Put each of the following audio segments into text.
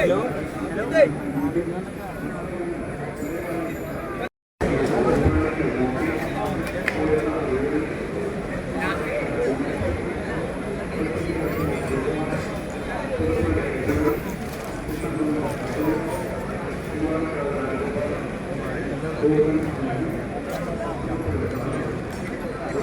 Hello? Hello?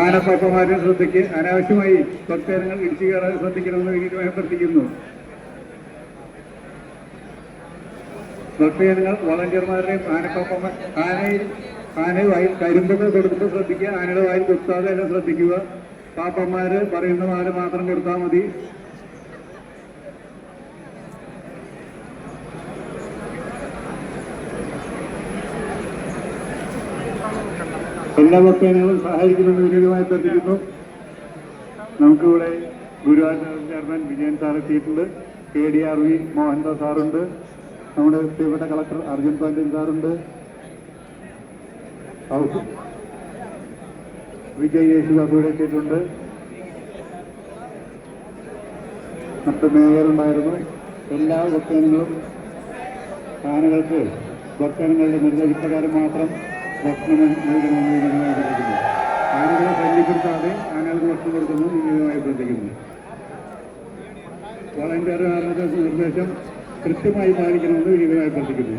ആനപ്പാപ്പമാരുടെ ശ്രദ്ധയ്ക്ക് അനാവശ്യമായി ഭക്തജനങ്ങൾ ഇടിച്ചു കയറാൻ ശ്രദ്ധിക്കണമെന്ന് വിനീതമായി അഭ്യർത്ഥിക്കുന്നു. ഭക്തജനങ്ങൾ വളണ്ടിയർമാരുടെയും ആനപ്പാപ്പമാർ ആനയിൽ ആനയുടെ വായിൽ കരിമ്പൊക്കെ കൊടുക്കുമ്പോൾ ശ്രദ്ധിക്കുക. ആനയുടെ വായിൽ കുത്താതെ എല്ലാം ശ്രദ്ധിക്കുക. പാപ്പന്മാര് പറയുന്ന മാല മാത്രം കൊടുത്താൽ മതി. എല്ലാ ഭക്തജനങ്ങളും സഹായിക്കണമെന്ന് വിനീതമായി അഭ്യർത്ഥിക്കുന്നു നമുക്കിവിടെ ഗുരുവായൂർ ചെയർമാൻ വിജയൻ സാർ എത്തിയിട്ടുണ്ട്. K D R V Mohandas സാറുണ്ട്. നമ്മുടെ പ്രിയപ്പെട്ട കളക്ടർ അർജുൻ പാണ്ഡ്യൻ സാറുണ്ട്. വിജയ് യേശുദാസ് ഇവിടെ എത്തിയിട്ടുണ്ട്. മറ്റു മേയറുണ്ടായിരുന്നു എല്ലാ ഭക്തജനങ്ങളും ആനകൾക്ക് ഭക്തജനങ്ങളുടെ നിർദ്ദേശപ്രകാരം മാത്രം ഭക്ഷണം നൽകണമെന്ന് വിനീതമായി അഭ്യർത്ഥിക്കുന്നു ആനകളെ ശല്യപ്പെടുത്താതെ ആനകൾക്ക് ഭക്ഷണം കൊടുക്കുന്നു വിനീതമായി അഭ്യർത്ഥിക്കുന്നു വളണ്ടിയർമാരുടെ നിർദ്ദേശം കൃത്യമായി പാലിക്കണമെന്ന് വിനീതമായി അഭ്യർത്ഥിക്കുന്നു.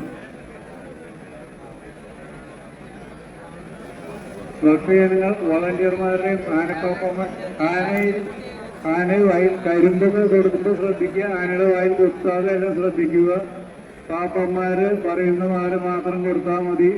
റഫേറുകൾ വോളണ്ടിയർമാരുടെയും ആനക്കൊപ്പം ആനയിൽ ആനയെ വായിൽ കരിമ്പൊക്കെ കൊടുക്കുമ്പോൾ ശ്രദ്ധിക്കുക. ആനയുടെ വായിൽ കൊടുത്താതെ എല്ലാം ശ്രദ്ധിക്കുക. പാപ്പന്മാര് പറയുന്ന പാൽ മാത്രം കൊടുത്താൽ മതി.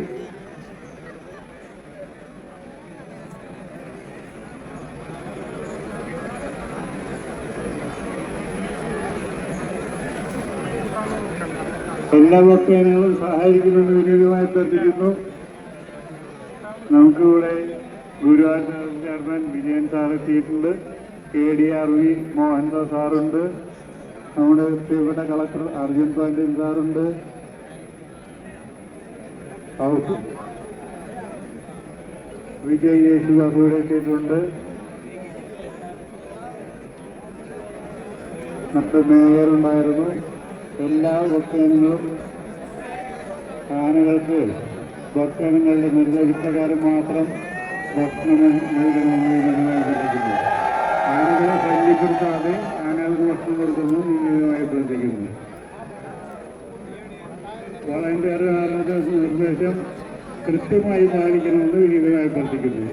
എല്ലാ ഭക്തജനങ്ങളും സഹായിക്കുന്നതിന് വിനീതമായി ശ്രദ്ധിക്കുന്നു നമുക്കിവിടെ ഗുരുവായൂർ ചെയർമാൻ വിജയൻ സാർ എത്തിയിട്ടുണ്ട്. K D R V Mohandas സാറുണ്ട്. നമ്മുടെ പ്രിയപ്പെട്ട കളക്ടർ അർജുൻ പാണ്ഡ്യൻ സാറുണ്ട്. വിജയ് വിജയ് ബാബു ഇവിടെ എത്തിയിട്ടുണ്ട്. മറ്റ് മേയർ ഉണ്ടായിരുന്നു. എല്ലാ ഭക്തജനങ്ങളും ആനകൾക്ക് ഭക്തജനങ്ങളുടെ നിർദ്ദേശപ്രകാരം മാത്രം ഭക്ഷണം നൽകണമെന്ന് ആനകളെ ശല്യപ്പെടുത്താതെ ആനകൾക്ക് ഭക്ഷണം കൊടുക്കുന്നു വിനീതമായി അഭ്യർത്ഥിക്കുന്നു വളണ്ടിയർമാരുടെ നിർദ്ദേശം കൃത്യമായി പാലിക്കണമെന്ന് വിനീതമായി അഭ്യർത്ഥിക്കുന്നു